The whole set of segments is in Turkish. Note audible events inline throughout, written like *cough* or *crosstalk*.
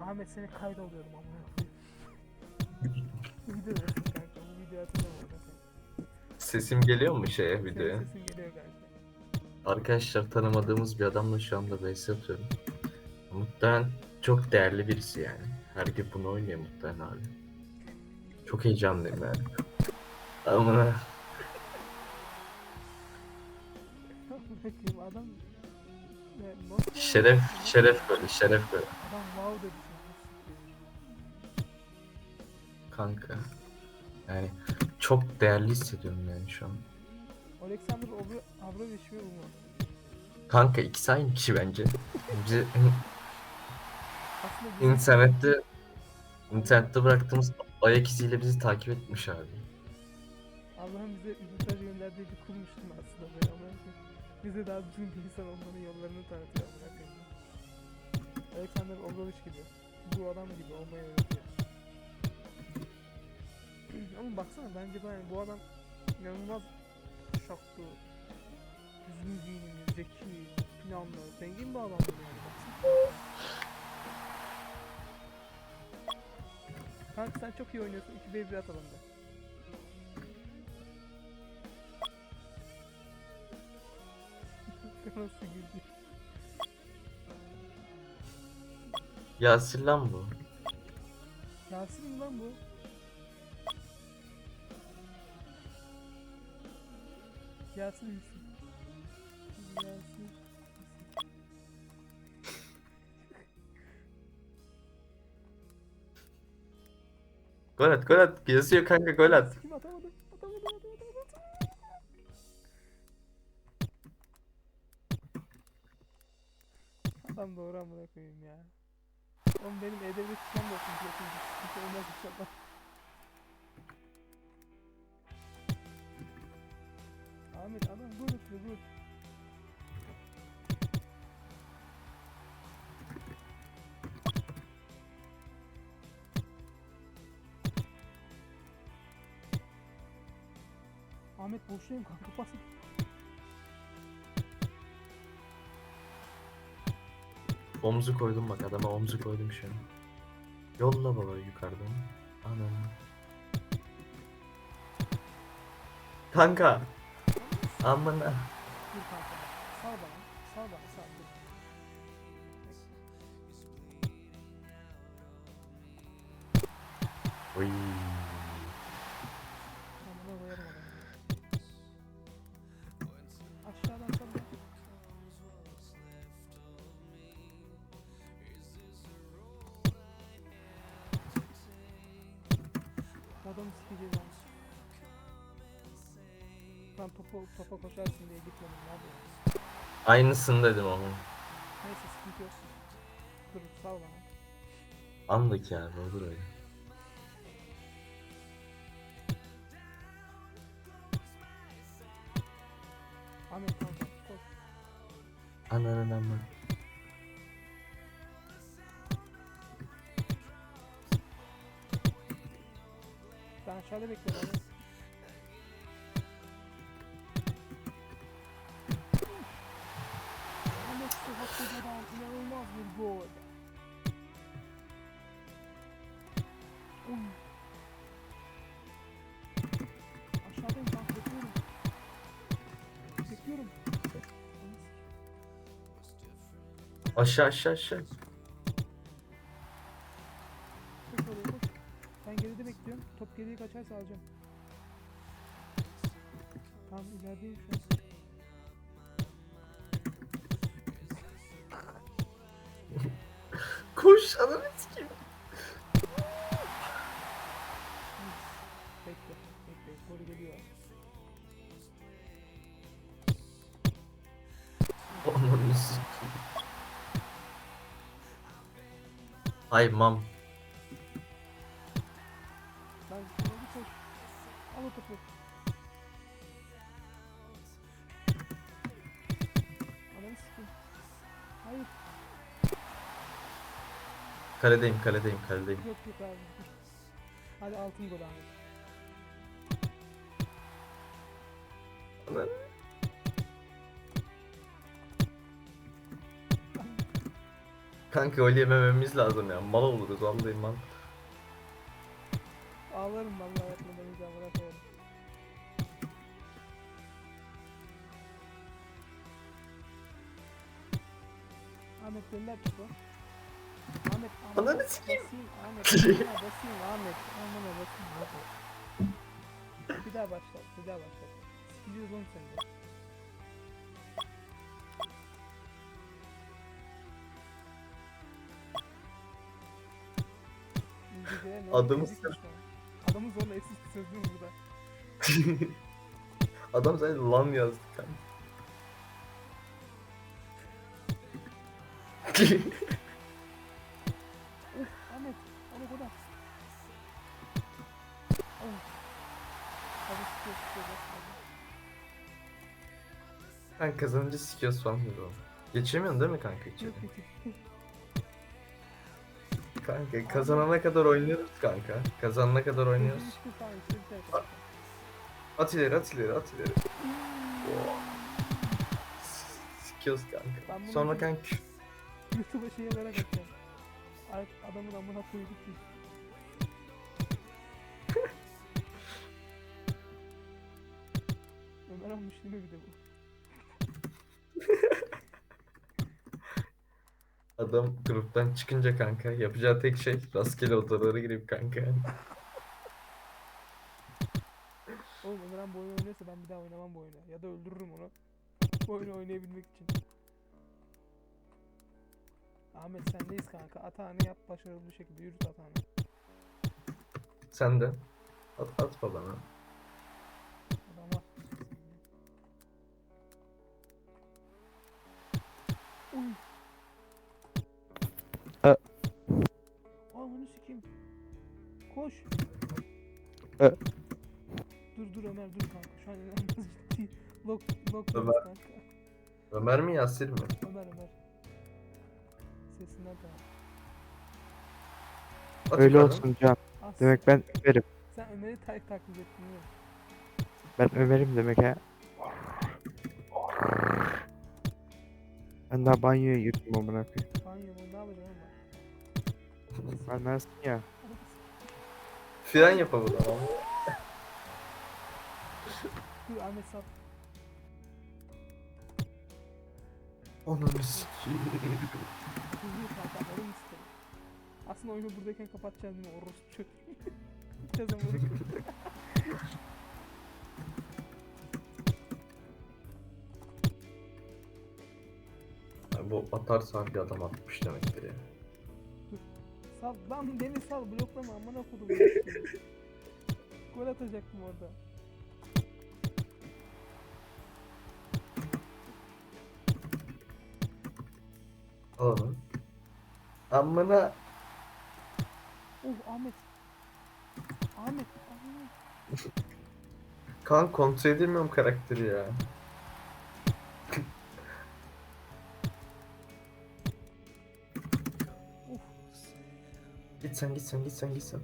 Ahmet seni kaydoluyorum amına koyayım. *laughs* Videodasın kanka. Bu video atacağım kanka. Sesim geliyor mu şeye Senin videoya? sesin geliyor kanka. Arkadaşlar tanımadığımız bir adamla şu anda vs atıyorum. Muhtemelen çok değerli birisi yani. Her gün bunu oynuyor muhtemelen abi. Çok heyecanlıyım yani. Amına. Amına koyayım adam. Ne, nasıl Şeref, şeref böyle, şeref böyle. Adam wow dedi Kanka. Yani çok değerli hissediyorum yani şu an. Alexander Abrovich ve Umo. Kanka ikisi aynı kişi bence. Bizi Aslında bir- internette internette bıraktığımız ayak iziyle bizi takip etmiş abi. Allah'ın bize mesaj gönderdiği bir kulmuştum aslında böyle ama bize daha düzgün bir insan olmanın yollarını tanıtıyor amına koyayım. Alexander Obrovich gibi. Bu adam gibi olmayı öğretiyor. Ama baksana bence ben bu adam inanılmaz şaklı, düzgün giyinimli, zeki, planlı, zengin bir adam yani baksana. Kanka sen çok iyi oynuyorsun. 2v1 atalım da. Nasıl güldü? Yasir lan bu. Yasin mi lan bu? Yasin misin? Yasin. Gol at, gol at. Yazıyor kanka gol at. Kim atamadı? Atamadı, atamadı, atamadı. Adam doğru amına koyayım ya. Oğlum benim edebiyat tutmam da olsun. Sıkıntı olmaz inşallah. Ahmet adam gol atıyor gol. Ahmet boşluğum kanka pas. Omzu koydum bak adama omzu koydum şu an. Yolla baba yukarıdan. Anam. Kanka. Amına. Dur kanka. Sal bana. Sal bana sal. Oy. Adamı sikeceğiz. Lan topa, topa koşarsın diye gitmedim yapıyorsun? Aynısını dedim ama. Neyse sıkıntı yok. Dur sal bana. Anlık yani olur öyle. Ahmet kanka koş. Ananın amma. Ben aşağıda bekliyorum abi. Ahmet gol. Oy. Aşağıdayım kanka bekliyorum. Bekliyorum. Aşağı aşağı aşağı. Koş ananı sikeyim. Bekle. Bekle. Gol geliyor. Ananı sikeyim. Ay mam. Lan koş. Al o topu. Kaledeyim kaledeyim kaledeyim. Yok yok abi. Hadi altın gol Ahmet. Ananı. Kanka gol yemememiz lazım ya. Mal oluruz vallahi mal. Ağlarım vallahi yapmadan iyice amına koyarım. Ahmet gönder topu. Ahmet Ananı sikeyim. basayım Ahmet amına basayım Ahmet amına basayım hadi. Bir daha başlat bir daha başlat. Sikiliyoruz oğlum seni de. İyi geceler, ne Adamı an? Adamı zorla eşsiz sözlüğüm burada. *laughs* Adam sadece lan yazdı kanka. *laughs* Kanka kazanınca sikiyoruz falan dedi o. Geçemiyorsun değil mi kanka içeri? Kanka kazanana kadar oynuyoruz kanka. Kazanana kadar oynuyoruz. At ileri at ileri at ileri. Sikiyoruz Ben kanka. bunu Sonra kanka YouTube'a şey yazarak atacağım. Ar- Adamın amına koyduk ki. *laughs* Ömer olmuş değil mi bir de bu? Adam gruptan çıkınca kanka yapacağı tek şey rastgele odalara girip kanka. Oğlum Ömerhan bu oyunu oynuyorsa ben bir daha oynamam bu oyunu. Ya da öldürürüm onu. Bu oyunu oynayabilmek için. Ahmet sendeyiz kanka. Atağını yap başarılı bir şekilde yürüt atağını. Sen de. At, at babana. Lock, lock Ömer. kanka. Ömer mi Yasir mi? Ömer Ömer. Sesinden tamam. Öyle yukarı. olsun Can. As. Demek ben Ömer'im. Sen Ömer'i tak taklit ettin değil mi? Ben Ömer'im demek ha. Ben daha banyoya girdim amına koyayım. Banyo mu? Ne yapacağım oğlum Ben nasılsın ya? Fren yapalım ama. Dur Ahmet sap. Ananı sikeyim. Aslında oyunu buradayken kapatacağım değil mi? Orospu çocuğu. *laughs* Bu atarsa bir adam atmış demektir ya. Sal lan beni sal bloklama amına kodum. *laughs* Gol atacaktım orada. Onu. Amına. Oh Ahmet. Ahmet. Ahmet. Kan kontrol edemiyorum karakteri ya. Git sen git sen git sen git sen.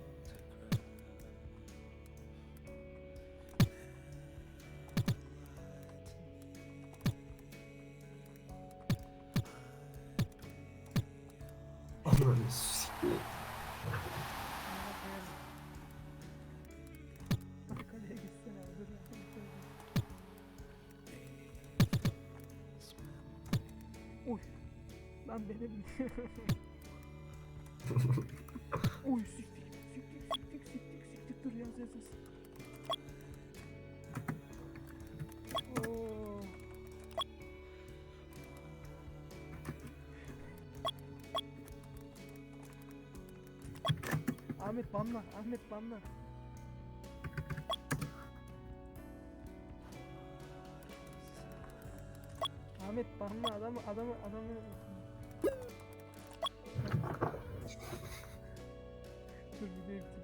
dur ya. Oy. Lan benim. Oy siktik siktik siktik siktik siktik dur yaz yaz yaz. Ahmet banla, Ahmet banla. Ahmet banla adamı adamı adamı. Dur videoyu bitiriyorum.